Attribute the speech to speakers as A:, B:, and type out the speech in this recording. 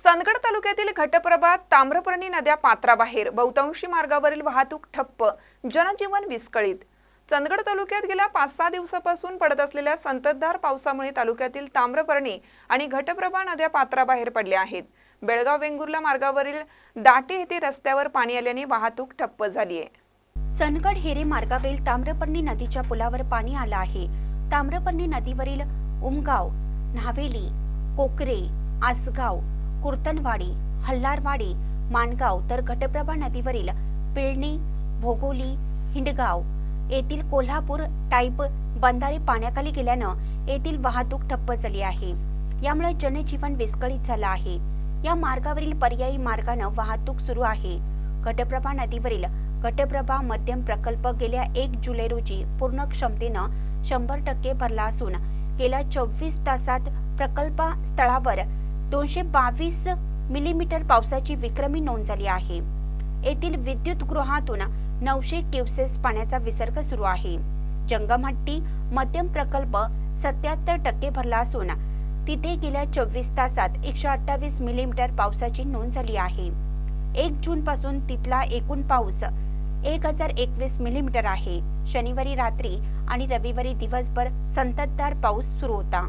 A: चंदगड तालुक्यातील घटप्रभा ताम्रपर्णी नद्या पात्राबाहेर बहुतांशी मार्गावरील वाहतूक ठप्प जनजीवन विस्कळीत. चंदगड तालुक्यात गेल्या पाच सहा दिवसापासून पडत असलेल्या संततधार पावसामुळे तालुक्यातील ताम्रपर्णी आणि घटप्रभा नद्या पात्राबाहेर पडल्या आहेत. बेळगाव वेंगुर्ला मार्गावरील दाटे येथे रस्त्यावर पाणी आल्याने वाहतूक ठप्प झाली आहे.
B: चंदगड हेरे मार्गावरील ताम्रपर्णी नदीच्या पुलावर पाणी आलं आहे. ताम्रपर्णी नदीवरील उमगाव न्हावेली कोकरे आसगाव कुर्तनवाडी हल्लारवाडी माणगाव तर घटप्रभा नदीवरील पिळणी भोगोली हिंडगाव येथील कोल्हापूर टाईप बंधारे पाण्याखाली गेल्यानं येथील वाहतूक ठप्प झाली आहे. यामुळे जनजीवन विस्कळीत झालं आहे. या मार्गावरील पर्यायी मार्गानं वाहतूक सुरू आहे. घटप्रभा नदीवरील घटप्रभा मध्यम प्रकल्प गेल्या एक जुलै रोजी पूर्ण क्षमतेनं शंभर टक्के भरला असून गेल्या चोवीस तासात प्रकल्प स्थळावर दोनशे बावीस मिलीमीटर पावसाची विक्रमी नोंद झाली आहे. येथील विद्युत गृहातून नऊशे क्युसेस पाण्याचा विसर्ग सुरू आहे. जंगमहट्टी मध्यम प्रकल्प सत्याहत्तर टक्के भरला असून तिथे गेल्या चोवीस तासात एकशे अठ्ठावीस मिलीमीटर पावसाची नोंद झाली आहे. एक जून पासून तिथला एकूण पाऊस एक हजार एकवीस मिलीमीटर आहे. शनिवारी रात्री आणि रविवारी दिवसभर संततधार पाऊस सुरू होता.